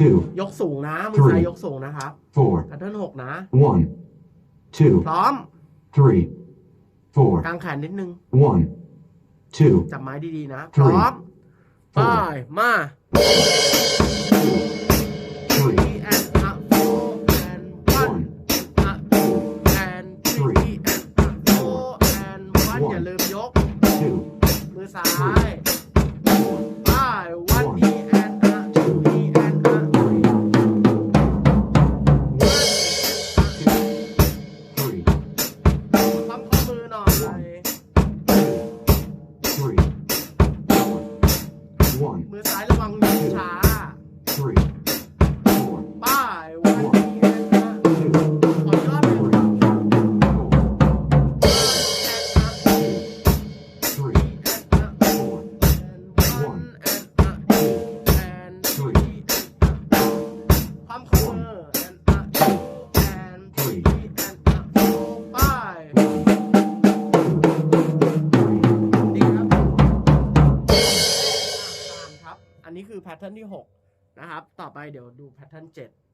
two, ยกสูงนะ มือซ้าย Three ยกสูงนะครับ four, แพทเทิร์นหกนะ one, two, พร้อม three, four, กางแขนนิดนึง one, two, จับไม้ดีๆนะ พ Three ร้อม ไป four, มา three, three and a four and one one, a two and three and a four and one One อย่าลืมยก two, มือซ้ายไมือซ้ายระวังยกช้า three, four, ไป one knee and a two, ขอยอดหนึ่ง four, three, four, one and a and three, ความข้อมือ and a and three and a four ไอันนี้คือแพทเทิร์นที่ 6 นะครับ ต่อไปเดี๋ยวดูแพทเทิร์น7